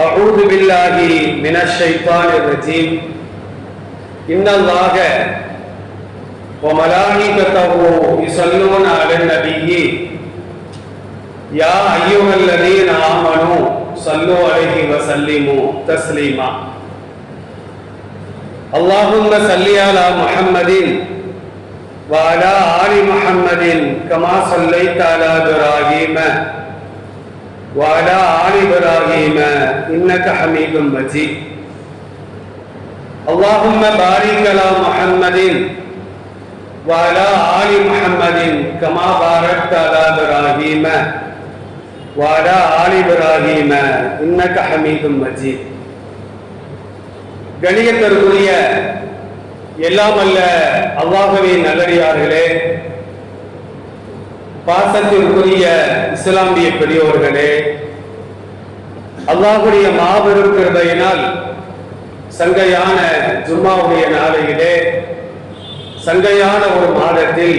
أعوذ بالله من الشيطان الرجيم إن الله وملائكته يصلون على النبي يا أيها الذين آمنوا صلوا عليه وسلموا تسليما اللهم صل على محمد وعلى آل محمد كما صليت على إبراهيم وعلى آل إبراهيم إنك حميد مجيد اللهم بارك على محمد وعلى آل محمد كما باركت على إبراهيم وعلى آل إبراهيم إنك حميد مجيد கணியத்திற்குரிய எல்லாம் அல்ல அல்லாஹுவே நல்லடியார்களே பாசத்திற்குரிய இஸ்லாமிய பெரியோர்களே அல்லாஹுடைய மாபெரும் கிருபையினால் சங்கையான ஜும்மாவுடைய நாளையிலே சங்கையான ஒரு மாதத்தில்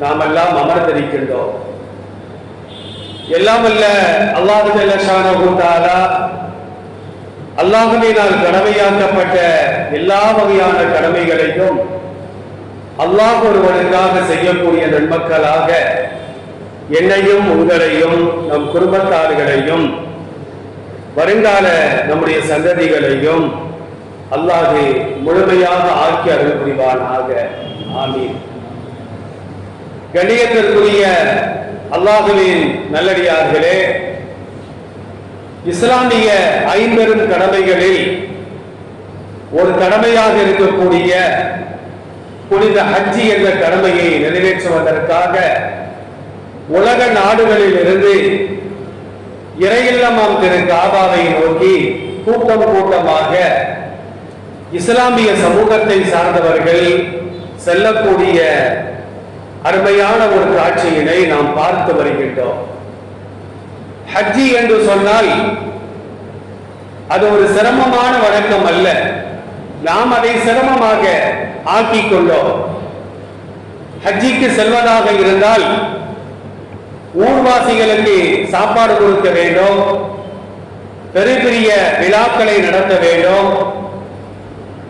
நாம் எல்லாம் அமர்ந்திருக்கின்றோம். எல்லாம் அல்ல அல்லாஹு தாலா அல்லாஹுவினால் கடமையாக்கப்பட்ட எல்லா வகையான கடமைகளையும் அல்லாஹ் ஒருவனுக்காக செய்யக்கூடிய நன்மக்களாக என்னையும் உங்களையும் நம் குடும்பத்தார்களையும் வருங்கால நம்முடைய சந்ததிகளையும் அல்லாது முழுமையாக ஆக்கி அருள் புரிவானாக. ஆமீன். கண்ணியத்திற்குரிய அல்லாஹுவின் நல்லடியார்களே இஸ்லாமிய ஐம்பெரும் கடமைகளில் ஒரு கடமையாக இருக்கக்கூடிய புனித ஹஜ்ஜி என்ற கடமையை நிறைவேற்றுவதற்காக உலக நாடுகளில் இருந்து இறையில்லமாம் திரு காபாவை நோக்கி கூட்டம் கூட்டமாக இஸ்லாமிய சமூகத்தை சார்ந்தவர்கள் செல்லக்கூடிய அருமையான ஒரு காட்சியினை நாம் பார்த்து வருகின்றோம். ஹஜ்ஜி என்று சொன்னால் அது ஒரு சிரமமான வழக்கம் அல்ல. நாம் அதை சிரமமாக ஆக்கிக் கொண்டோம் ஹஜ்ஜிக்கு செல்வதாக இருந்தால் ஊர்வாசிகளுக்கு சாப்பாடு கொடுக்க வேண்டும். பெரிய பெரிய விழாக்களை நடத்த வேண்டும்.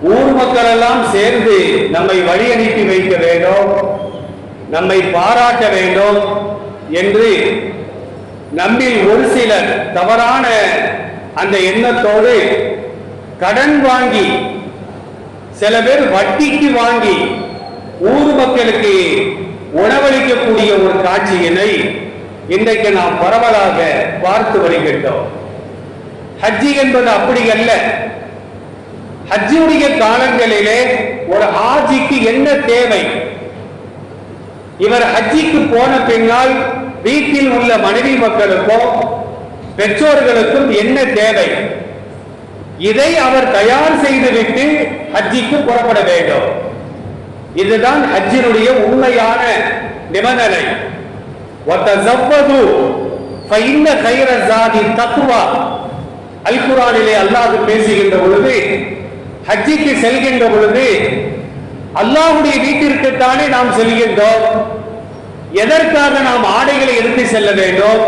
ஊர் மக்கள் எல்லாம் சேர்ந்து நம்மை வழி அனுப்பி வைக்க வேண்டும். நம்மை பாராட்ட வேண்டும் என்று நம்மில் ஒரு சிலர் தவறான அந்த எண்ணத்தோடு கடன் வாங்கி சில பேர் வட்டிக்கு வாங்கி ஊர் மக்களுக்கு உணவளிக்கக்கூடிய ஒரு காட்சியினை இன்றைக்கு நாம் பரவலாக பார்த்து வருகின்றோம். ஹஜ்ஜி என்பது அப்படி அல்ல. ஹஜ்ஜியுடைய காலங்களிலே ஒரு ஹாஜிக்கு என்ன தேவை? இவர் ஹஜ்ஜிக்கு போன பின்னால் வீட்டில் உள்ள மனைவி மக்களுக்கும் பெற்றோர்களுக்கும் என்ன தேவை? இதை அவர் தயார் செய்துவிட்டு ஹஜ்ஜிக்கு புறப்பட வேண்டும். இதுதான் ஹஜ்ஜினுடைய உண்மையான நிபந்தனை. தத்துவா அல் குரானிலே அல்லாஹ் பேசுகின்ற பொழுது ஹஜ்ஜிக்கு செல்கின்ற பொழுது அல்லாஹுடைய வீட்டிற்குத்தானே நாம் செல்கின்றோம். எதற்காக நாம் ஆடைகளை எடுத்து செல்ல வேண்டும்?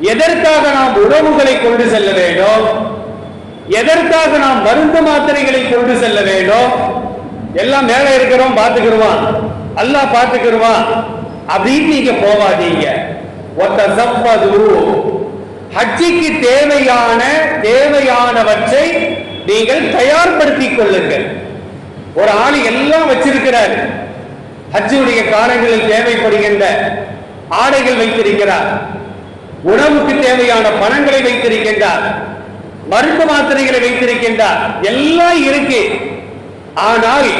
எதற்காக நாம் உறவுகளை கொண்டு செல்ல வேண்டும்? எதற்காக நாம் மருந்து மாத்திரைகளை கொண்டு செல்ல வேண்டும்? எல்லாம் மேல இருக்கிறோம் பார்த்துக்கிடுவான் அல்லா பார்த்துக்கிடுவான் அப்படின்னு நீங்க போவாதீங்க ஒத்த சப்பது ஹஜ்ஜிக்கு தேவையான தேவையானவற்றை நீங்கள் தயார்படுத்திக் கொள்ளுங்கள். ஒரு ஆள் எல்லாம் வச்சிருக்கிறார். ஹஜ்ஜுடைய காலங்களில் தேவைப்படுகின்ற ஆடைகள் வைத்திருக்கிறார். உணவுக்கு தேவையான பணங்களை வைத்திருக்கின்றார். மருந்து மாத்திரைகளை வைத்திருக்கின்றார். எல்லாம் இருக்கு. ஆனால்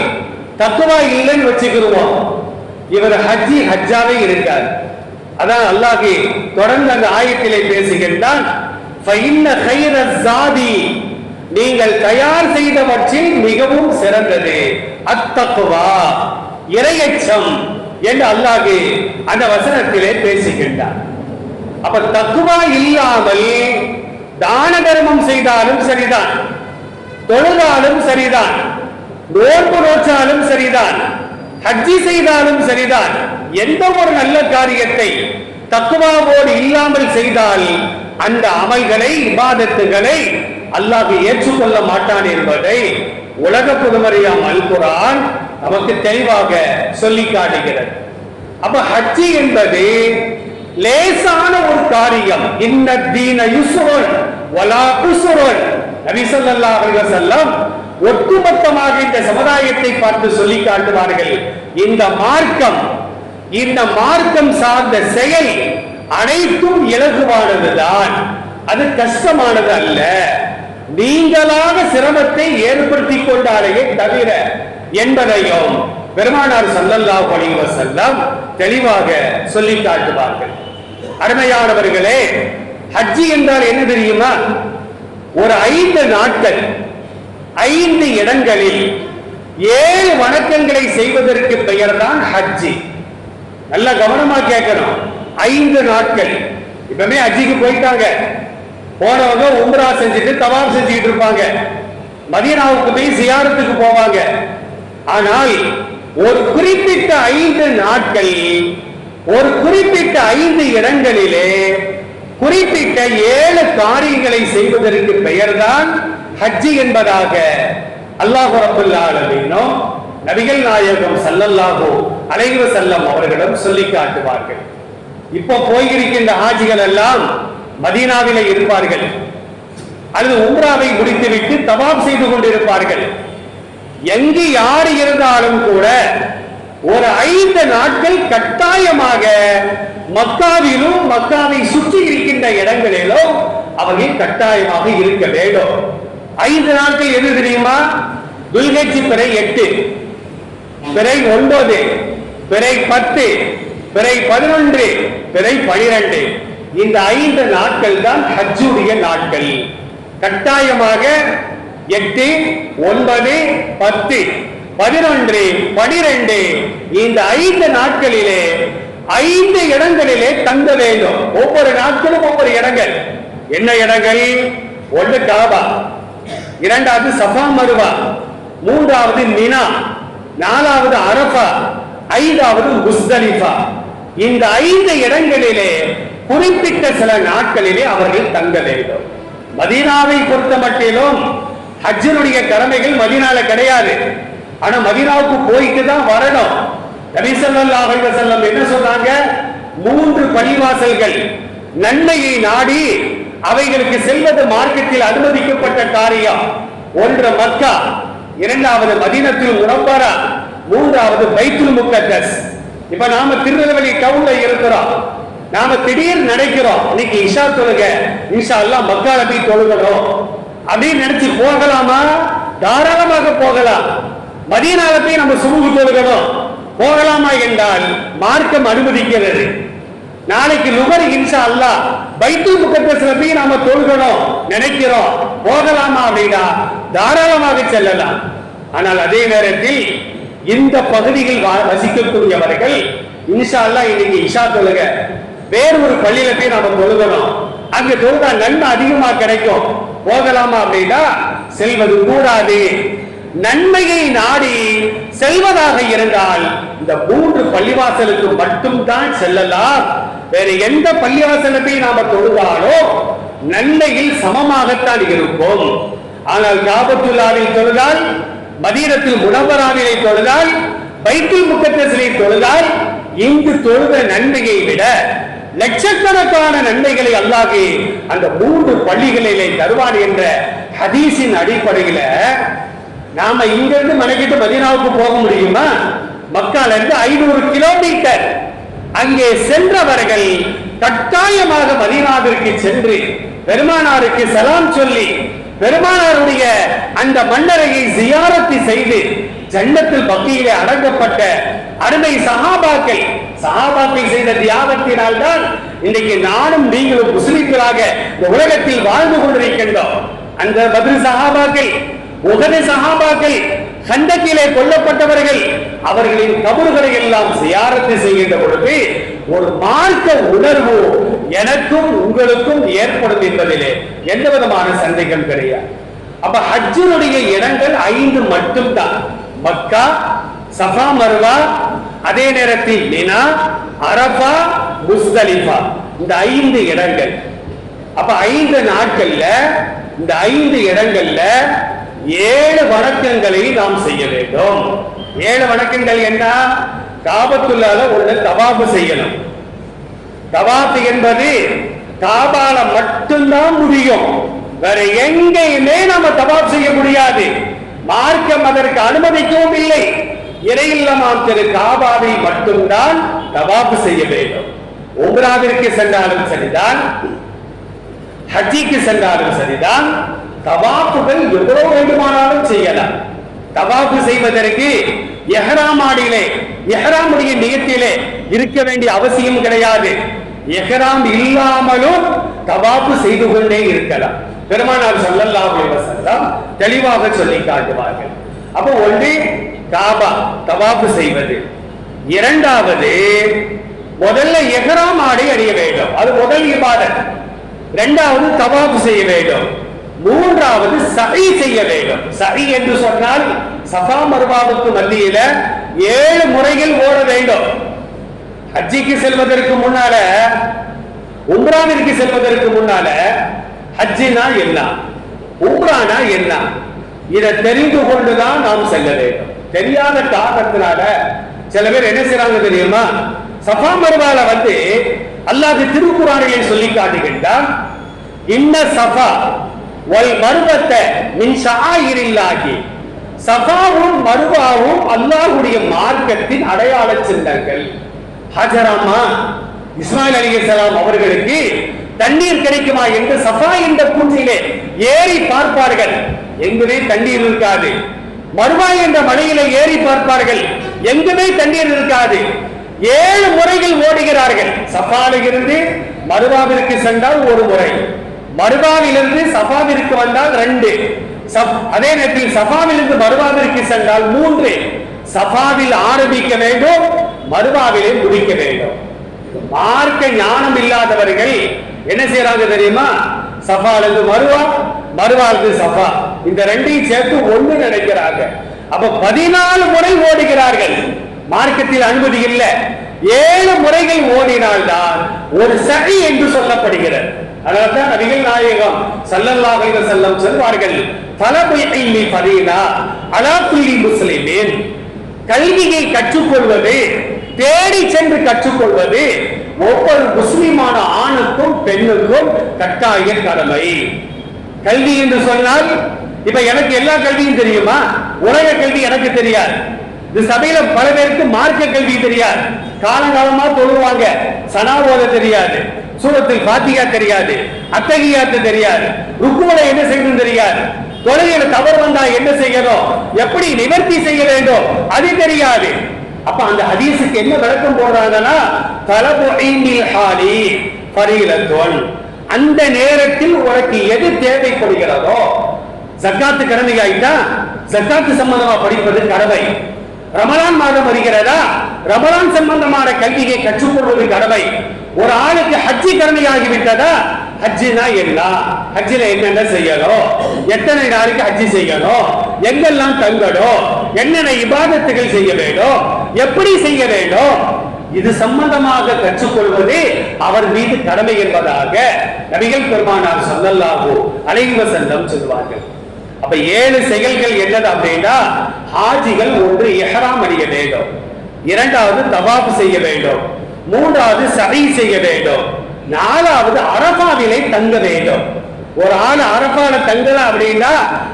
தத்துவா இல்லைன்னு வச்சுக்கிடுவோம் இவர் ஹஜ்ஜி ஹஜ்ஜாவே இருக்கார் அதான் அல்லாஹி தொடர்ந்து அந்த ஆயத்திலே பேசுகின்றான். நீங்கள் தயார் செய்தவற்றில் மிகவும் சிறந்தது. அத்தக்குவா இறையச்சம் என்று அல்லாஹு அந்த வசனத்திலே பேசுகின்றார். அப்ப தக்குவா இல்லாமல் தான தர்மம் செய்தாலும் சரிதான். தொழுதாலும் சரிதான். நோன்பு நோற்றாலும் சரிதான். ஹஜ்ஜி செய்தாலும் சரிதான். எந்த ஒரு நல்ல காரியத்தை தக்குவாவோடு இல்லாமல் செய்தால் அந்த அமல்களை இபாதத்துகளை அல்லாஹ் ஏற்றுக்கொள்ள மாட்டான் என்பதை உலக புதுமறையாம் அல்புரான் நமக்கு தெளிவாக சொல்லி காட்டுகிறது. அப்ப ஹஜ்ஜி என்பது லேசான ஒரு காரியம். இன்ன தீன யுஸ்ருன் வலா குஸ்ருன் நபி அவர்கள் செல்லம் ஒட்டுமொத்தமாக இந்த சமுதாயத்தை பார்த்து சொல்லி காட்டுவார்கள். இந்த மார்க்கம் இந்த மார்க்கம் சார்ந்த செயல் அனைத்தும் இலகுவானதுதான். அது கஷ்டமானது அல்ல. நீங்களாக சிரமத்தை ஏற்படுத்திக் கொண்டாலேயே தவிர என்பதையும் பெருமானார் சல்லல்லா அலைஹி வஸல்லம் தெளிவாக சொல்லி காட்டுவார்கள். அருமையானவர்களே ஹஜ்ஜி என்றால் என்ன தெரியுமா? ஒரு ஐந்து நாட்கள் ஐந்து இடங்களில் ஏழு வணக்கங்களை செய்வதற்கு பெயர் தான் ஹஜ்ஜி. நல்ல கவனமா கேட்கணும். ஐந்து நாட்கள். இப்பவுமே ஹஜ்ஜிக்கு போயிட்டாங்க. போனவங்க உம்ரா செஞ்சுட்டு தவாப் செஞ்சுட்டு இருப்பாங்க. மதீனாவுக்கு போய் சியாரத்துக்கு போவாங்க. ஆனால் ஒரு குறிப்பிட்ட ஐந்து நாட்கள் ஒரு குறிப்பிட்ட ஐந்து இடங்களிலே குறிப்பிட்ட ஏழு காரியங்களை செய்வதற்கு பெயர்தான் ஹஜ்ஜி என்பதாக அல்லாஹ் ரபுல் நபிகள் நாயகம் சல்லல்லாஹோ அலைஹி செல்லம் அவர்களிடம் சொல்லி காட்டுவார்கள். இப்போ போயிருக்கின்ற ஹாஜிகள் எல்லாம் மதீனாவிலே இருப்பார்கள். அல்லது உம்ராவை முடித்துவிட்டு தபாப் செய்து கொண்டிருப்பார்கள். எங்கு யார் இருந்தாலும் கூட ஒரு ஐந்து நாட்கள் கட்டாயமாக மக்காவிலும் மக்காவை சுற்றி இருக்கின்ற இடங்களிலும் அவர்கள் கட்டாயமாக இருக்க வேண்டும். ஐந்து நாட்கள் எது தெரியுமா? துல்கட்சி பிறை எட்டு பிறை ஒன்பது பிறை பத்து பிறை பதினொன்று பிறை பனிரெண்டு. இந்த ஐந்து நாட்கள் தான் ஹஜ்ஜுடைய நாட்கள். கட்டாயமாக எட்டு ஒன்பது பத்து பதினொன்று பனிரெண்டு இந்த ஐந்து நாட்களிலே ஐந்து இடங்களிலே தங்க வேண்டும். ஒவ்வொரு நாட்களும் ஒவ்வொரு இடங்கள். என்ன இடங்கள்? ஒன்று காபா இரண்டாவது சஃபா மருவா மூன்றாவது மினா நாலாவது அரஃபா ஐந்தாவது முஸ்தலிஃபா. இந்த ஐந்து இடங்களிலே குறிப்பிட்ட சில நாட்களிலே அவர்கள் தங்க வேண்டும். மதீனாவை பொறுத்த மட்டிலும் ஹஜ்ஜனுடைய கடமைகள் மதீனால கிடையாது. ஆனா மதினாவுக்கு போயிட்டு தான் வரணும். நபி ஸல்லல்லாஹு என்ன சொன்னாங்க? மூன்று பணிவாசல்கள் நன்மையை நாடி அவைகளுக்கு செல்வது மார்க்கத்தில் அனுமதிக்கப்பட்ட காரியம். ஒன்று மக்கா இரண்டாவது மதினத்தில் உரம்பரா மூன்றாவது பைத்துல் முக்கத்தஸ். இப்ப நாம திருநெல்வேலி டவுன்ல இருக்கிறோம். நாம திடீர் நினைக்கிறோம். இன்னைக்கு இஷா தொழுக. இன்ஷா எல்லாம் மக்கால போய் தொழுகிறோம். அப்படின்னு நினைச்சு போகலாமா? தாராளமாக போகலாம். மதீனால போய் நம்ம சுமுகு தொழுகணும் போகலாமா என்றால் மார்க்கம் அனுமதிக்கிறது. நாளைக்கு நுகர் இன்ஷா அல்லாஹ் பைத்துல் முகத்தஸ்ல போய் நாம தொழுகணும் நினைக்கிறோம். போகலாமா அப்படின்னா தாராளமாக செல்லலாம். ஆனால் அதே நேரத்தில் இந்த பகுதியில் வா- வசிக்கக்கூடியவர்கள் இன்ஷா அல்லா இன்னைக்கு இஷா தொழுக. வேறு ஒரு பள்ளியில போய் நாம தொழுகணும். அங்க தொழுதா நன்மை அதிகமா கிடைக்கும். போகலாமா அப்படின்னா செல்வது கூடாது. நன்மையை நாடி செல்வதாக இருந்தால் இந்த மூன்று பள்ளிவாசலுக்கு மட்டும்தான் செல்லலாம். வேற எந்த பள்ளிவாசலத்தை நாம தொழுதாலோ நன்மையில் சமமாகத்தான் இருக்கும் ஆனால் காபத்துல்லாவில் தொழுதால் மதீனத்தில் முனவராவிலை தொழுதால் பைத்துல் முக்கத்தசிலை தொழுதால் இங்கு தொழுத நன்மையை விட லட்சக்கணக்கான நன்மைகளை அல்லாது அந்த மூன்று பள்ளிகளிலே தருவான் என்ற ஹதீஸின் அடிப்படையில நாம இங்க இருந்து மனைக்கிட்டு மதீனாவுக்கு போக முடியுமா? மக்கால இருந்து ஐநூறு கிலோமீட்டர். அங்கே சென்றவர்கள் கட்டாயமாக மதீனாவிற்கு சென்று பெருமானாருக்கு சலாம் சொல்லி பெருமானாருடைய அந்த மன்னரையை ஜியாரத்து செய்து ஜன்னத்தில் பக்தியிலே அடங்கப்பட்ட அருமை சகாபாக்கள் சகாபாக்கள் செய்த தியாகத்தினால் தான் இன்றைக்கு நானும் நீங்களும் முஸ்லிம்களாக இந்த உலகத்தில் வாழ்ந்து கொண்டிருக்கின்றோம். அந்த பதில் சகாபாக்கள் உகது சஹாபாக்கள் கண்டத்திலே கொல்லப்பட்டவர்கள் அவர்களின் கபறுகளை எல்லாம் சியாரத்து செய்கின்ற பொழுது ஒரு மார்க்க உணர்வு எனக்கும் உங்களுக்கும் ஏற்படும் என்பதிலே எந்த விதமான சந்தேகம் கிடையாது. அப்ப ஹஜ்ஜினுடைய இடங்கள் ஐந்து மட்டும்தான். மக்கா சஃபா மர்வா அதே நேரத்தில் மினா அரபா முஸ்தலிஃபா. இந்த ஐந்து இடங்கள். அப்ப ஐந்து நாட்கள்ல இந்த ஐந்து இடங்கள்ல ஏழு வணக்கங்களை நாம் செய்ய வேண்டும். ஏழு வணக்கங்கள் என்ன? காபத்துள்ளால ஒன்று தவாபு செய்யணும். தவாப்பு என்பது காபால மட்டும்தான் முடியும். வேற எங்கேயுமே நாம தவாப் செய்ய முடியாது. மார்க்கம் அதற்கு அனுமதிக்கவும் இல்லை. இறையில்லமாம் திரு காபாவை மட்டும்தான் தவாப்பு செய்ய வேண்டும். உம்ராவிற்கு சென்றாலும் சரிதான். ஹஜிக்கு சென்றாலும் சரிதான். தவாப்புகள் எவ்வளவு வேண்டுமானாலும் செய்யலாம். தவாப்பு செய்வதற்கு எஹராம் ஆடியிலே எஹராமுடைய நிகத்திலே இருக்க வேண்டிய அவசியம் கிடையாது. எஹராம் இல்லாமலும் தவாப்பு செய்து கொண்டே இருக்கலாம். பெருமானார் ஸல்லல்லாஹு அலைஹி தெளிவாக சொல்லி காட்டுவார்கள். அப்போ ஒன்று காபா தவாப்பு செய்வது. இரண்டாவது முதல்ல எஹராம் ஆடை அணிய வேண்டும். அது முதல் இபாதத். இரண்டாவது தவாப்பு செய்ய வேண்டும். மூன்றாவது சஹி செய்ய வேண்டும். சஹி என்று சொன்னால் சஃபா மர்வாவுக்கு மத்தியில ஏழு முறைகள் ஓட வேண்டும். ஹஜ்ஜிக்கு செல்வதற்கு முன்னால உம்ராவிற்கு செல்வதற்கு முன்னால ஹஜ்ஜினா என்ன? உம்ரானா என்ன? இதை தெரிந்து கொண்டுதான் நாம் செல்ல வேண்டும். தெரியாத காரணத்தினால சில பேர் என்ன செய்யறாங்க தெரியுமா? சஃபா மருவால வந்து அல்லாது திருக்குறானிலே சொல்லி காட்டுகின்றான் இன்ன சஃபா வல் மருவத்தை மின் சஃபாவும் மருவாவும் அல்லாஹ்வுடைய மார்க்கத்தின் அடையாள சின்னங்கள். ஹஜரமா இஸ்மாயில் அலிகலாம் அவர்களுக்கு தண்ணீர் கிடைக்குமா என்று சஃபா என்ற பூஞ்சிலே ஏறி பார்ப்பார்கள். எங்குமே தண்ணீர் இருக்காது. மறுவாய் என்ற மலையில ஏறி பார்ப்பார்கள். எங்குமே தண்ணீர் இருக்காது. ஏழு முறைகள் ஓடுகிறார்கள். சஃபாவில் இருந்து மருவாவிற்கு சென்றால் ஒரு முறை. மருவாவிலிருந்து சஃபாவிற்கு வந்தால் ரெண்டு. அதே நேரத்தில் சஃபாவிலிருந்து மருவாவிற்கு சென்றால் மூன்று. சஃபாவில் ஆரம்பிக்க வேண்டும் மருபாவிலே முடிக்க வேண்டும். மார்க்க ஞானம் இல்லாதவர்கள் என்ன செய்யறாங்க தெரியுமா? சஃபாலிருந்து மருவா மருவாலிருந்து சஃபா. இந்த ரெண்டையும் சேர்த்து ஒண்ணு நினைக்கிறாங்க. அப்ப பதினாலு முறை ஓடுகிறார்கள். மார்க்கத்தில் அனுமதி இல்லை. ஏழு முறைகள் ஓடினால்தான் ஒரு சரி என்று சொல்லப்படுகிறது. அதனால்தான் நபிகள் நாயகம் ஸல்லல்லாஹு செல்லம் வஸல்லம் சொல்வார்கள் பல இல்மி ஃபரீனா அலா குல்லி முஸ்லிமின். கல்வியை கற்றுக்கொள்வது தேடி சென்று கற்றுக்கொள்வது ஒவ்வொரு முஸ்லிமான ஆணுக்கும் பெண்ணுக்கும் கட்டாய கடமை. கல்வி என்று சொன்னால் இப்ப எனக்கு எல்லா கல்வியும் தெரியுமா? உலக கல்வி எனக்கு தெரியாது. இந்த சபையில பல பேருக்கு மார்க்க கல்வி தெரியாது. காலங்காலமா தொழுவாங்க. சனா தெரியாது. சூரத்தில் பாத்திகா தெரியாது. அத்தகையாத்து தெரியாது. ருக்குவலை என்ன செய்யணும் தெரியாது. தொழுகையில தவறு வந்தா என்ன செய்யணும்? எப்படி நிவர்த்தி செய்ய வேண்டும்? அது தெரியாது. அப்ப அந்த ஹதீஸுக்கு என்ன விளக்கம் போடுறாங்கன்னா தலபு ஹாலி ஃபரீலத்துன் அந்த நேரத்தில் உனக்கு எது தேவைப்படுகிறதோ சக்காத்து கடமையாயிட்டா சக்காத்து சம்பந்தமா படிப்பது கடமை. ரமலான் மாதம் வருகிறதா? ரமலான் சம்பந்தமான கல்வியை கற்றுக்கொள்வது கடமை. ஒரு ஆளுக்கு ஹஜ்ஜி கடமை ஆகிவிட்டதா ஹஜ்ஜினா என்ன ஹஜ்ஜில என்னென்ன செய்யணும்? எத்தனை நாளைக்கு ஹஜ்ஜி செய்யணும்? எங்கெல்லாம் தங்கணும்? என்னென்ன இபாதத்துகள் செய்ய வேண்டும்? எப்படி செய்ய வேண்டும்? இது சம்பந்தமாக கற்றுக்கொள்வது அவர் மீது கடமை என்பதாக நபிகள் பெருமானார் சொல்லல்லாகோ அலைஹி வஸல்லம் சொல்வார்கள். அப்ப ஏழு செயல்கள் என்னது அப்படின்னா ஹாஜிகள் ஒன்று எஹராம் அணிய வேண்டும். இரண்டாவது தவாப் செய்ய வேண்டும். மூன்றாவது சகை செய்ய வேண்டும். நாலாவது அரபாவிலே தங்க வேண்டும். ஒரு ஆள் அரபால தங்கல அப்படின்னா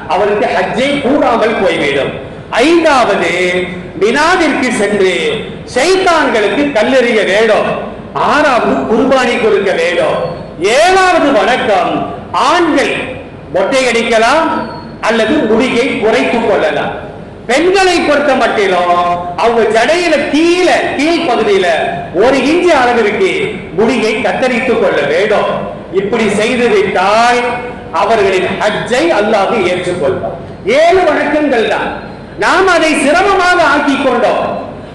அவருக்கு ஹஜ்ஜை கூடாமல் போய்விடும் ஐந்தாவது வினாவிற்கு சென்று சைத்தான்களுக்கு கல்லெறிய வேண்டும். ஆறாவது குர்பானி கொடுக்க வேண்டும். ஏழாவது வணக்கம் ஆண்கள் மொட்டை அடிக்கலாம் அல்லது முடியை குறைத்துக் கொள்ளலாம். பெண்களை பொறுத்த மட்டிலும் அவங்க ஜடையில கீழே கீழ் பகுதியில ஒரு இன்ச்சு அளவிற்கு முடியை கத்தரித்துக் கொள்ள வேண்டும். இப்படி செய்து விட்டால் அவர்களின் ஹஜ்ஜை அல்லாஹ் ஏற்றுக்கொள்வார் ஏழு வணக்கங்கள் தான். நாம் அதை சிரமமாக ஆக்கி கொண்டோம்.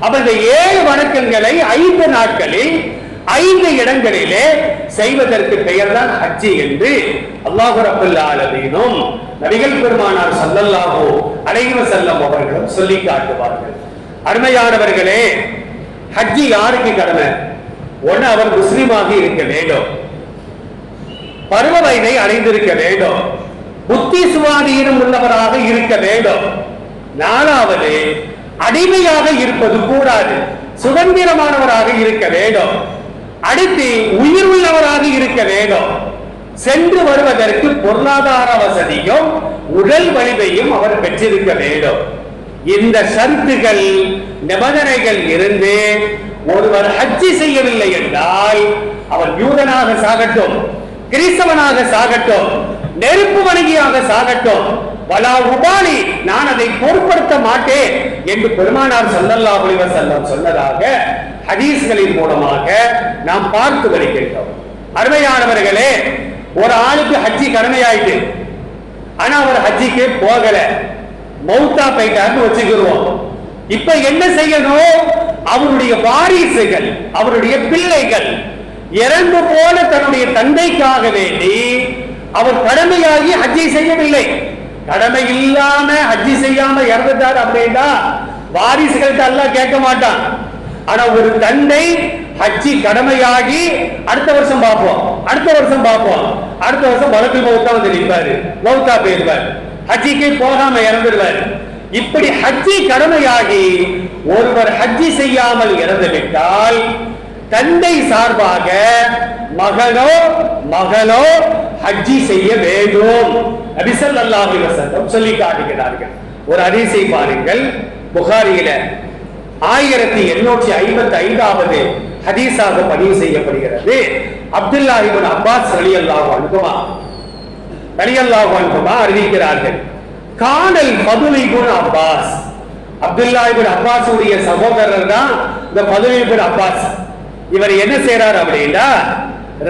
அப்ப இந்த ஏழு வணக்கங்களை ஐந்து நாட்களில் ஐந்து இடங்களிலே செய்வதற்கு பெயர்தான் ஹஜ்ஜி என்று அல்லாஹு ரபுல் நபிகள் பெருமானார் ஸல்லல்லாஹு அழகிவ செல்லம் அவர்களும் சொல்லி காட்டுவார்கள். அருமையானவர்களே ஹஜ்ஜி யாருக்கு கடமை? ஒண்ணு அவர் முஸ்லீமாக இருக்க வேண்டும். பருவ வயதை அடைந்திருக்க வேண்டும். புத்தி சுவாதீனம் உள்ளவராக இருக்க வேண்டும். நாலாவது அடிமையாக இருப்பது கூடாது. சுதந்திரமானவராக இருக்க வேண்டும். அடுத்து உயிர் உள்ளவராக இருக்க வேண்டும். சென்று வருவதற்கு பொருளாதார வசதியும் உடல் வலிமையும் அவர் பெற்றிருக்க வேண்டும். இந்த ஷருத்துகள் நிபந்தனைகள் இருந்து ஒருவர் ஹஜ்ஜி செய்யவில்லை என்றால் அவர் யூதனாக சாகட்டும் கிறிஸ்தவனாக சாகட்டும் நெருப்பு வணிகியாக சாகட்டும் வலா உபாலி நான் அதை பொருட்படுத்த மாட்டேன் என்று பெருமானார் ஸல்லல்லாஹு ஒளிவர் செல்லம் சொன்னதாக ஹதீஸ்களின் மூலமாக நாம் பார்த்து வருகின்றோம். அருமையானவர்களே ஒரு ஆளுக்கு ஹஜ்ஜி கடமையாயிட்டு ஆனா அவர் ஹஜ்ஜிக்கு போகல. மௌத்தா போயிட்டாருன்னு வச்சுக்கிடுவோம் இப்ப என்ன செய்யணும்? அவருடைய வாரிசுகள் அவருடைய பிள்ளைகள் இறந்து போன தன்னுடைய தந்தைக்காக வேண்டி அவர் கடமையாகி ஹஜ்ஜி செய்யவில்லை. கடமை இல்லாம ஹஜ்ஜி செய்யாம இறந்துட்டார் அப்படின்னா வாரிசுகள்கிட்ட எல்லாம் கேட்க மாட்டான். ஆனா ஒரு தந்தை ஹஜ்ஜி கடமையாகி அடுத்த வருஷம் பார்ப்போம். அடுத்த வருஷம் பார்ப்போம். அடுத்த வருஷம் வழக்கு மௌத்தா வந்து நிற்பாரு மௌத்தா போயிருவார் ஹஜ்ஜிக்கு போகாம இறந்துடுவார். இப்படி ஹஜ்ஜி கடமையாகி ஒருவர் ஹஜ்ஜி செய்யாமல் இறந்து விட்டால் தந்தை சார்பாக மகனோ மகளோ ஹஜ்ஜி செய்ய வேண்டும். அபிசல் அல்லாஹி வசந்தம் சொல்லி காட்டுகிறார்கள். ஒரு அரிசை பாருங்கள். புகாரியில ஆயிரத்தி எண்ணூற்றி ஐம்பத்தி ஐந்தாவது ஹதீஸாக பதிவு செய்யப்படுகிறது. அப்துல்லா இப்னு அப்பாஸ் ரலியல்லாஹு அன்ஹுமா ரலியல்லாஹு அன்ஹுமா அறிவிக்கிறார்கள். காணல் பதுலை குண அப்பாஸ். அப்துல்லா இப்னு அப்பாஸ் உடைய சகோதரர் தான் இந்த பதுலை இப்னு அப்பாஸ். இவர் என்ன செய்யறார் அப்படின்னா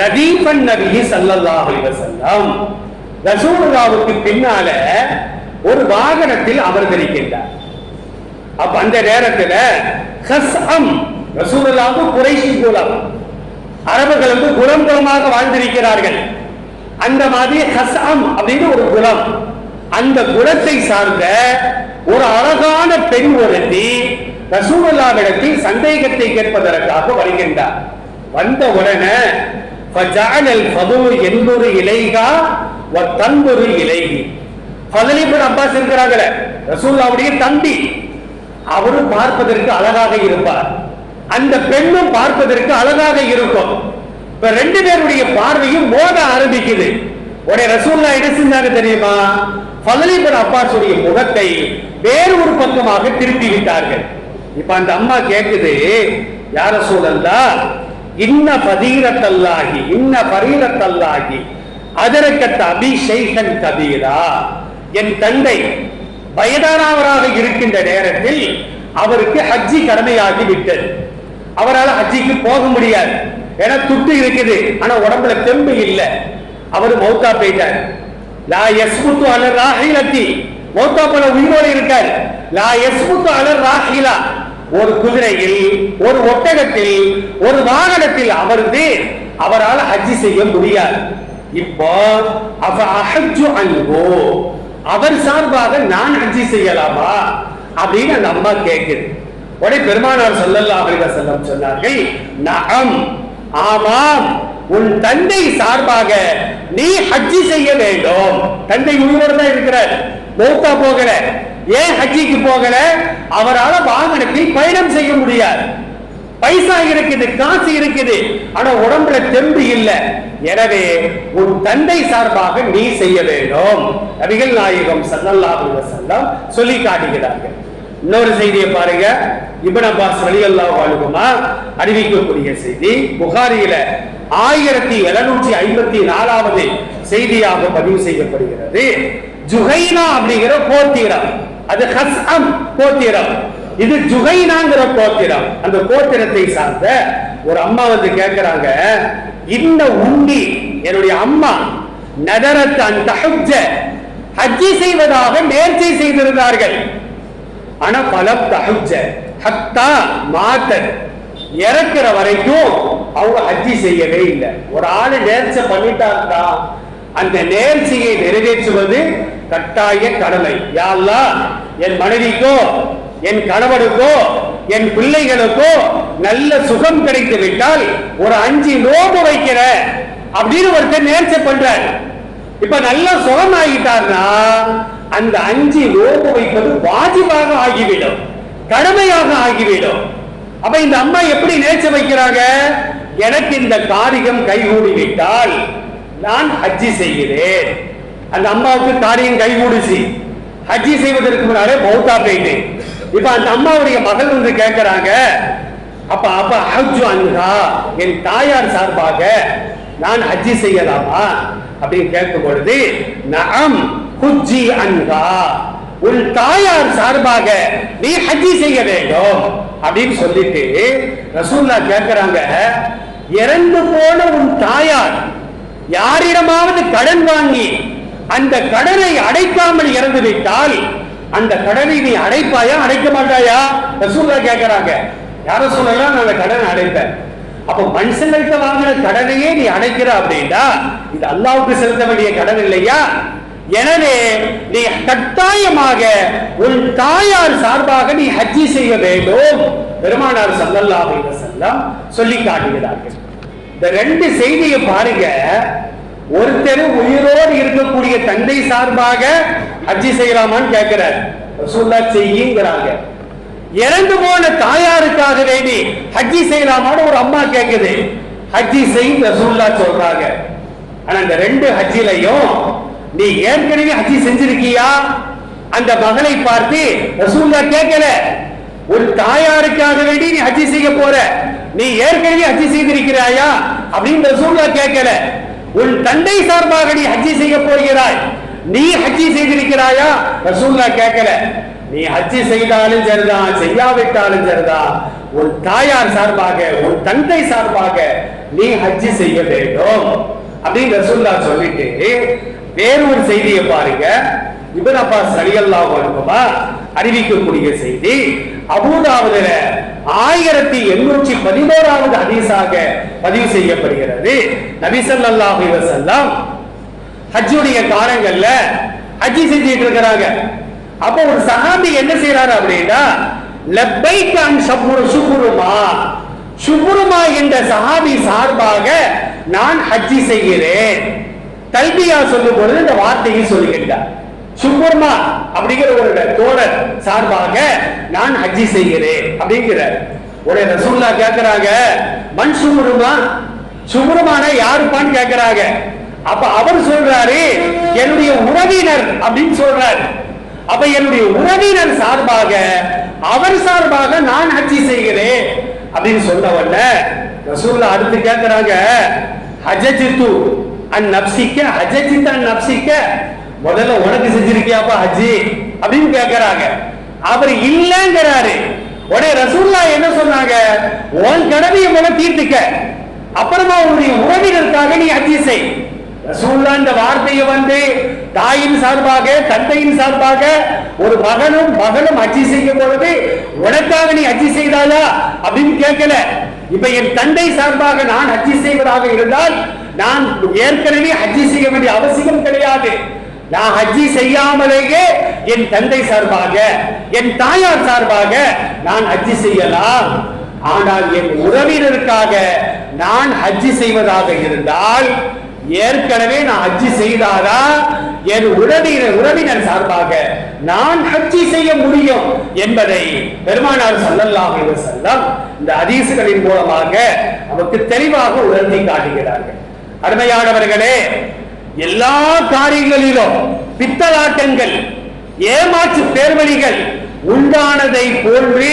ரதீபன் நபி ஸல்லல்லாஹு அலைஹி வஸல்லம் ரசூலுல்லாஹ்வுக்கு பின்னால ஒரு வாகனத்தில் அமர்ந்திருக்கின்றார். அப்ப அந்த நேரத்துல ஹஸ்அம் ரசூலல்லாவுக்கு குறைசி குலம் அரபுகள் வந்து குலம் குலமாக வாழ்ந்திருக்கிறார்கள். அந்த மாதிரி ஹசாம் அப்படின்னு ஒரு குலம் அந்த குலத்தை சார்ந்த ஒரு அழகான பெண் ஒருத்தி ரசூலுல்லாவிடத்தில் சந்தேகத்தை கேட்பதற்காக வருகின்றார். வந்த உடனே என்பது இலைகா தன்பொரு இலைகி பதிலிபன் அப்பாஸ் இருக்கிறாங்களே ரசூல்லாவுடைய தம்பி. அவரும் பார்ப்பதற்கு அழகாக இருப்பார். அந்த பெண்ணும் பார்ப்பதற்கு அழகாக இருக்கும். இப்ப ரெண்டு பேருடைய பார்வையும் மோத ஆரம்பிக்குது. உடைய ரசூல்லா என்ன செஞ்சாங்க தெரியுமா? பதலிபர் அப்பாசுடைய முகத்தை வேறு ஒரு பக்கமாக திருப்பி விட்டார்கள். இப்ப அந்த அம்மா கேட்குது யார சூழல்லா இன்ன பதீரத்தல்லாகி இன்ன பரீரத்தல்லாகி அதரக்கத்த அபிஷேகன் கபீரா. என் தந்தை வயதானவராக இருக்கின்ற நேரத்தில் அவருக்கு ஹஜ்ஜி கடமையாகி விட்டது அவரால் ஹஜ்ஜிக்கு போக முடியாது. ஏன்னா துட்டு இருக்குது. ஆனா உடம்புல தெம்பு இல்லை. அவர் மௌத்தா போயிட்டார். லா யஸ்முத்து அலர் ராஹிலத்தி. மௌத்தா போல உயிரோடு இருக்கார். லா யஸ்முத்து அலர் ராஹிலா. ஒரு குதிரையில் ஒரு ஒட்டகத்தில் ஒரு வாகனத்தில் அமர்ந்து அவரால் ஹஜ்ஜி செய்ய முடியாது. இப்போ அவ அஹஜ்ஜு அன்ஹு. அவர் சார்பாக நான் ஹஜ்ஜி செய்யலாமா? அப்படின்னு அந்த அம்மா கேட்குது உடனே பெருமானார் ஸல்லல்லாஹு அலைஹி செல்லம் சொன்னார்கள் நகம் ஆமாம் உன் தந்தை சார்பாக நீ ஹஜ்ஜி செய்ய வேண்டும். தந்தை உயிரோடு தான் இருக்கிறார். மௌத்தா போகல. ஏன் ஹஜ்ஜிக்கு போகல? அவரால வாகனத்தில் பயணம் செய்ய முடியாது. பைசா இருக்குது காசு இருக்குது ஆனா உடம்புல தெம்பு இல்லை. எனவே உன் தந்தை சார்பாக நீ செய்ய வேண்டும். நபிகள் நாயகம் சல்லல்லாஹு அலைஹி வஸல்லம் சொல்லி காட்டுகிறார்கள். இன்னொரு செய்தியை பாருங்க. இபன் அப்பாஸ் ரலியல்லாஹு வாழுகுமா அறிவிக்கக்கூடிய செய்தி புகாரியில ஆயிரத்தி எழுநூற்றி ஐம்பத்தி நாலாவது செய்தியாக பதிவு செய்யப்படுகிறது. ஜுகைனா அப்படிங்கிற கோத்திரம் அது ஹஸ்அம் கோத்திரம் இது ஜுகைனாங்கிற கோத்திரம் அந்த கோத்திரத்தை சார்ந்த ஒரு அம்மா வந்து கேட்கிறாங்க இந்த உண்டி என்னுடைய அம்மா நதரத் அன் ஹஜ்ஜி செய்வதாக நேர்ச்சை செய்திருந்தார்கள். ஆனா பலம் தஹஜ்ஜ ஹத்தா மாத்த இறக்குற வரைக்கும் அவங்க ஹஜ்ஜி செய்யவே இல்லை. ஒரு ஆளு நேர்ச்சை பண்ணிட்டாருந்தா அந்த நேர்ச்சியை நிறைவேற்றுவது கட்டாய கடமை. யா என் மனைவிக்கோ என் கணவனுக்கோ என் பிள்ளைகளுக்கோ நல்ல சுகம் கிடைத்து விட்டால் ஒரு அஞ்சு நோம்பு வைக்கிற அப்படின்னு ஒருத்தர் நேர்ச்சை பண்றாரு. இப்ப நல்லா சுகம் ஆகிட்டார்னா அந்த அஞ்சு நோன்பு வைப்பது வாஜிபாக ஆகிவிடும் கடமையாக ஆகிவிடும். அப்ப இந்த அம்மா எப்படி நேச்ச வைக்கிறாங்க? எனக்கு இந்த காரியம் கைகூடி விட்டால் நான் ஹஜ்ஜி செய்கிறேன். அந்த அம்மாவுக்கு காரியம் கைகூடுச்சு. ஹஜ்ஜி செய்வதற்கு முன்னாலே மௌத்தா போயிட்டு. இப்ப அந்த அம்மாவுடைய மகள் வந்து கேட்கிறாங்க அப்ப அப்ப ஹஜ்ஜு அன்ஹா என் தாயார் சார்பாக நான் ஹஜ்ஜி செய்யலாமா? அப்படின்னு கேட்கும் பொழுது நஅம். ஹுஜ்ஜி அன்ஹா. உன் தாயார் சார்பாக நீ ஹஜ்ஜி செய்ய வேண்டும் அப்படின்னு சொல்லிட்டு ரசூல்லா கேட்கிறாங்க. இறந்து போன உன் தாயார் யாரிடமாவது கடன் வாங்கி அந்த கடனை அடைக்காமல் இறந்து விட்டால் அந்த கடனை நீ அடைப்பாயா அடைக்க மாட்டாயா? ரசூல்லா கேட்கிறாங்க. யார சொல்லலாம் நான் அந்த கடனை அடைப்பேன். அப்ப மனுஷங்கள்ட்ட வாங்கின கடனையே நீ அடைக்கிற அப்படின்னா இது அல்லாவுக்கு செலுத்த வேண்டிய கடன் இல்லையா? எனவே நீ கட்டாயமாக உன் தாயார் சார்பாக நீ ஹஜ்ஜி செய்ய வேண்டும். பெருமானார் சல்லல்லாஹு அலைஹி வஸல்லம் சொல்லி காட்டுகிறார்கள். இந்த ரெண்டு செய்தியை பாருங்க. ஒருத்தர் உயிரோடு இருக்கக்கூடிய தந்தை சார்பாக ஹஜ்ஜி செய்யலாமான்னு கேட்கிறார். ரசூல்லா செய்யுங்கிறாங்க. இறந்து போன தாயாருக்காக வேண்டி ஹஜ்ஜி செய்யலாமான்னு ஒரு அம்மா கேட்குது ஹஜ்ஜி செய்யும் ரசூல்லா சொல்றாங்க. ஆனா இந்த ரெண்டு ஹஜ்ஜிலையும் நீ ஏற்கனவே ஹஜ்ஜி செஞ்சிருக்கியா? அந்த மகளை பார்த்து ரசூல்லா கேட்கல உன் தாயாருக்காக வேண்டி நீ ஹஜ்ஜி செய்ய போற நீ ஏற்கனவே ஹஜ்ஜி செய்திருக்கிறாயா? அப்படின்னு ரசூல்லா கேட்கல. உன் தந்தை சார்பாக நீ ஹஜ்ஜி செய்ய போகிறாய் நீ ஹஜ்ஜி செய்திருக்கிறாயா? ரசூல்லா கேட்கல. நீ ஹஜ்ஜி செய்தாலும் சரிதான் செய்யாவிட்டாலும் சரிதான். உன் தாயார் சார்பாக உன் தந்தை சார்பாக நீ ஹஜ்ஜி செய்ய வேண்டும். அப்படின்னு ரசூல்லா சொல்லிட்டு வேறு ஒரு செய்தியை பாருங்க. இப்னு அப்பாஸ் ரலியல்லாஹு அன்ஹுமா அறிவிக்கக்கூடிய செய்தி அபூதாவதுல ஆயிரத்தி எண்ணூற்றி பதினோராவது ஹதீஸாக பதிவு செய்யப்படுகிறது. நபி ஸல்லல்லாஹு அலைஹி ஹஜ்ஜுடைய காலங்கள்ல ஹஜ்ஜி செஞ்சிட்டு இருக்கிறாங்க. அப்ப ஒரு சகாபி என்ன செய்யறாரு அப்படின்னா லப்பைக் அன் ஷப்ரு சுகுருமா சுகுருமா என்ற சஹாபி சார்பாக நான் ஹஜ்ஜி செய்கிறேன். கல்வியா சொல்லும் பொழுது இந்த வார்த்தையை சொல்லுகின்றார் சுகுர்மா அப்படிங்கிற ஒரு தோழர் சார்பாக நான் ஹஜ்ஜி செய்கிறேன் அப்படிங்கிற ஒரு ரசூல்லா கேட்கிறாங்க மண் சுமுருமா சுகுருமான யாருப்பான்னு கேட்கிறாங்க. அப்ப அவர் சொல்றாரு என்னுடைய உறவினர் அப்படின்னு சொல்றாரு. அப்ப என்னுடைய உறவினர் சார்பாக அவர் சார்பாக நான் ஹஜ்ஜி செய்கிறேன் அப்படின்னு சொன்ன உடனே ரசூல்லா அடுத்து கேட்கிறாங்க ஹஜஜித்து நப்சிக்க ஹஜஜித் அன் நப்சிக்க முதல்ல உனக்கு செஞ்சிருக்கியாப்பா ஹஜ்ஜி? அப்படின்னு கேட்கிறாங்க அவர் இல்லங்கிறாரு. உடனே ரசூல்லா என்ன சொன்னாங்க? உன் கடமையை முதல்ல தீர்த்துக்க. அப்புறமா உன்னுடைய உறவினருக்காக நீ ஹஜ்ஜி செய். ரசூல்லா இந்த வார்த்தையை வந்து தாயின் சார்பாக தந்தையின் சார்பாக ஒரு மகனும் மகனும் அச்சி செய்யும் பொழுது உனக்காக நீ அச்சி செய்தாயா? அப்படின்னு கேட்கல இப்ப என் தந்தை சார்பாக நான் அச்சி செய்வதாக இருந்தால் நான் ஏற்கனவே ஹஜ்ஜி செய்ய வேண்டிய அவசியம் கிடையாது. நான் ஹஜ்ஜி செய்யாமலேயே என் தந்தை சார்பாக என் தாயார் சார்பாக நான் ஹஜ்ஜி செய்யலாம். ஆனால் என் உறவினருக்காக நான் ஹஜ்ஜி செய்வதாக இருந்தால் ஏற்கனவே நான் ஹஜ்ஜி செய்தாரா என் உறவினர் உறவினர் சார்பாக நான் ஹஜ்ஜி செய்ய முடியும் என்பதை பெருமானார் ஸல்லல்லாஹு அலைஹி வஸல்லம் இந்த ஹதீஸ்களின் மூலமாக நமக்கு தெளிவாக உணர்த்தி காட்டுகிறார்கள். அருமையானவர்களே எல்லா காரியங்களிலும் பித்தலாட்டங்கள் ஏமாற்று பேர்வழிகள் உண்டானதை போன்று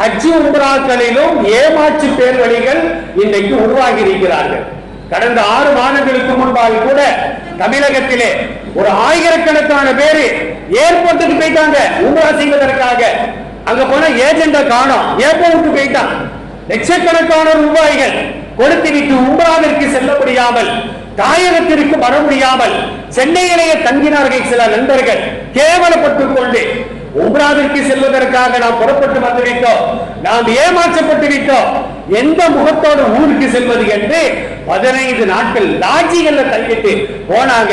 ஹஜ் உம்ராக்களிலும் ஏமாற்று பேர்வழிகள் இன்றைக்கு உருவாகி இருக்கிறார்கள் கடந்த ஆறு மாதங்களுக்கு முன்பாக கூட தமிழகத்திலே ஒரு ஆயிரக்கணக்கான பேரு ஏர்போர்ட்டுக்கு போயிட்டாங்க உம்ரா செய்வதற்காக. அங்க போன ஏஜெண்டா காணோம் ஏர்போர்ட்டுக்கு போயிட்டான். லட்சக்கணக்கான ரூபாய்கள் கொடுத்துவிட்டு உம்ராவிற்கு செல்ல முடியாமல் தாயகத்திற்கு வர முடியாமல் சென்னையிலேயே தங்கினார்கள் சில நண்பர்கள். கேவலப்பட்டுக் கொண்டு உம்ராவிற்கு செல்வதற்காக நாம் புறப்பட்டு வந்து விட்டோம் நாம் ஏமாற்றப்பட்டு விட்டோம். எந்த முகத்தோடு ஊருக்கு செல்வது என்று பதினைந்து நாட்கள் லாட்சிகள்ல தங்கிட்டு போனாங்க.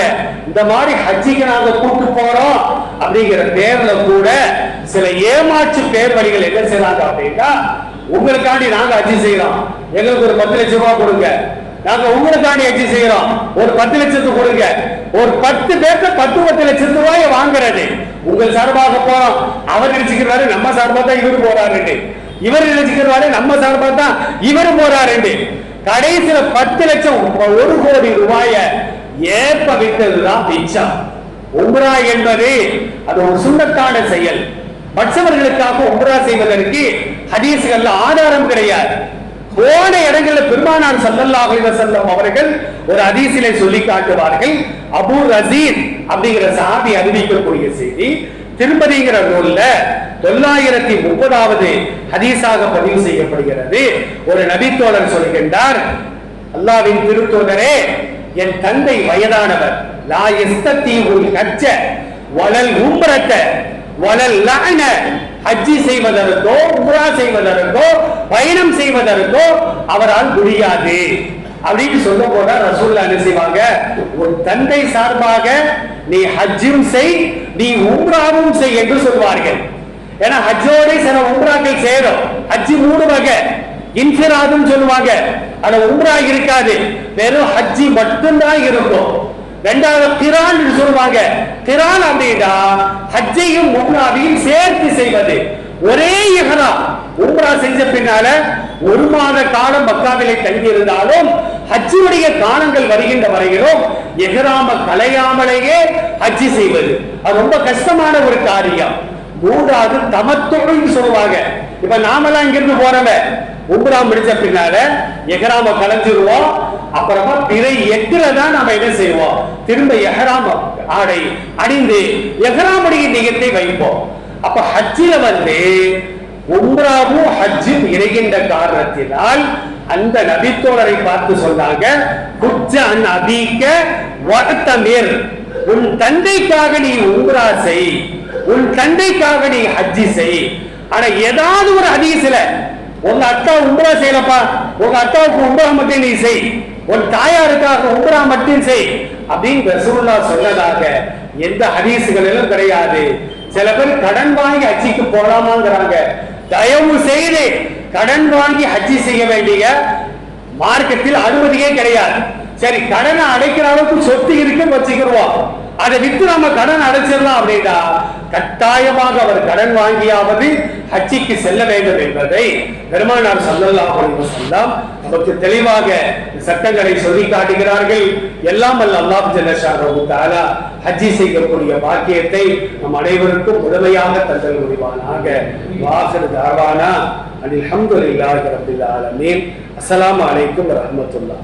இந்த மாதிரி ஹஜ்ஜிக்கு நாங்க கூட்டு போறோம் அப்படிங்கிற பேர்ல கூட சில ஏமாற்று பேர் வழிகள் என்ன செய்யறாங்க அப்படின்னா உங்களுக்காண்டி நாங்க ஹஜ்ஜி செய்யறோம். எங்களுக்கு ஒரு பத்து லட்சம் ரூபாய் கொடுங்க. நாங்க உங்களுக்காண்டி ஹஜ்ஜி செய்யறோம். ஒரு பத்து லட்சத்துக்கு கொடுங்க. ஒரு பத்து பேர்த்த பத்து பத்து லட்சம் ரூபாய வாங்குறது. உங்கள் சார்பாக போறோம். அவர் நினைச்சுக்கிறாரு நம்ம சார்பா தான் இவரு போறாரு இவர் நினைச்சுக்கிறாரு நம்ம சார்பா தான் இவரும் போறாரு கடைசியில பத்து லட்சம் ஒரு கோடி ரூபாய ஏற்ப விட்டதுதான் மிச்சம். உம்ரா என்பது அது ஒரு சுண்ணத்தான செயல். மற்றவர்களுக்காக உம்ரா செய்வதற்கு ஹதீஸ்கள்ல ஆதாரம் கிடையாது. போன இடங்கள்ல பெருமானார் சல்லல்லாஹு அலைஹி அவர்கள் ஒரு ஹதீஸிலே சொல்லி காட்டுவார்கள் அபு ரசீத் அப்படிங்கிற சஹாபி அறிவிக்கக்கூடிய செய்தி திருப்பதிங்கிற நூல்ல தொள்ளாயிரத்தி முப்பதாவது ஹதீஸாக பதிவு செய்யப்படுகிறது. ஒரு நபித்தோழர் சொல்கின்றார் அல்லாவின் திருத்தோதரே என் தந்தை வயதானவர். லா எஸ்தத்தீவுல் கச்ச வளல் உம்ரத்த வளல் லஅன ஹஜ்ஜி செய்வதற்கோ உம்ரா செய்வதற்கோ பயணம் செய்வதற்கோ அவரால் முடியாது. அப்படின்னு சொல்ல போனா ரசூல்லா என்ன செய்வாங்க? உன் தந்தை சார்பாக நீ ஹஜ்ஜும் செய் நீ உம்ராவும் செய் என்று சொல்வார்கள். ஏன்னா ஹஜ்ஜோட சில உம்ராக்கள் சேரும். ஹஜ்ஜி மூணு வகை. இன்ஃபிராதும் சொல்லுவாங்க. ஆனா உம்ரா இருக்காது. வெறும் ஹஜ்ஜி மட்டும்தான் இருக்கும். ரெண்டாவது கிரான் சொல்லுவாங்க. திரான் அப்படின்னா ஹஜ்ஜையும் உம்ராவையும் சேர்த்து செய்வது. ஒரே இகரா உம்ரா செஞ்ச பின்னால ஒரு மாத காலம் மக்காவிலே தங்கி இருந்தாலும் காலங்கள் வருகின்ற வரையிலும் எகராம கலையாமலேயே ஹஜ்ஜி செய்வது. அது ரொம்ப கஷ்டமான ஒரு காரியம். மூன்றாவது தமத்தொழில் சொல்லுவாங்க. இப்ப நாமெல்லாம் இங்கிருந்து போறவ உம்ரா முடிச்ச பின்னால எகராம கலைஞ்சிருவோம். அப்புறமா பிறை எட்டுல நம்ம நாம என்ன செய்வோம்? திரும்ப எஹராம் ஆடை அணிந்து எஹராமுடைய நிகத்தை வைப்போம். அப்ப ஹஜ்ஜில வந்து உம்ராவும் ஹஜ்ஜும் இணைகின்ற காரணத்தினால் அந்த நபித்தோழரை பார்த்து சொன்னாங்க குஜ்ஜன் அதிக வர்த்தமிர் உன் தந்தைக்காக நீ உம்ரா செய். உன் தந்தைக்காக நீ ஹஜ்ஜி செய். ஆனா ஏதாவது ஒரு ஹதீஸ்ல உங்க அக்கா உம்ரா செய்யலப்பா. உங்க அக்காவுக்கு உம்ரா மட்டும் நீ செய். உன் தாயாருக்காக உம்ரா மட்டும் செய் அப்படின்னு ரசூல்லா சொன்னதாக எந்த ஹதீஸ்களிலும் கிடையாது. சில பேர் கடன் வாங்கி அச்சிக்கு போலாமாங்கிறாங்க. தயவு செய்து கடன் வாங்கி ஹஜ்ஜி செய்ய வேண்டிய மார்க்கத்தில் அனுமதியே கிடையாது. சரி கடனை அடைக்கிற அளவுக்கு சொத்து இருக்கு வச்சுக்கிறோம் அதை வித்து நம்ம கடன் அடைச்சிடலாம் அப்படின்னா கட்டாயமாக அவர் கடன் வாங்கியாவது ஹஜ்ஜிக்கு செல்ல வேண்டும் என்பதை பெருமானார் ஸல்லல்லாஹு அலைஹி வஸல்லம் நமக்கு தெளிவாக சட்டங்களை சொல்லி காட்டுகிறார்கள். எல்லாம் அல்ல அல்லாஹ் ஜல்லஷானஹு ஹஜ்ஜி செய்யக்கூடிய பாக்கியத்தை நம் அனைவருக்கும் முழுமையாக தந்தல் முடிவானாக வாசல் தாவானா அல்ஹம்துலில்லாஹி ரப்பில் ஆலமீன். அஸ்லாம் அலைக்கும் ரஹமத்துல்லா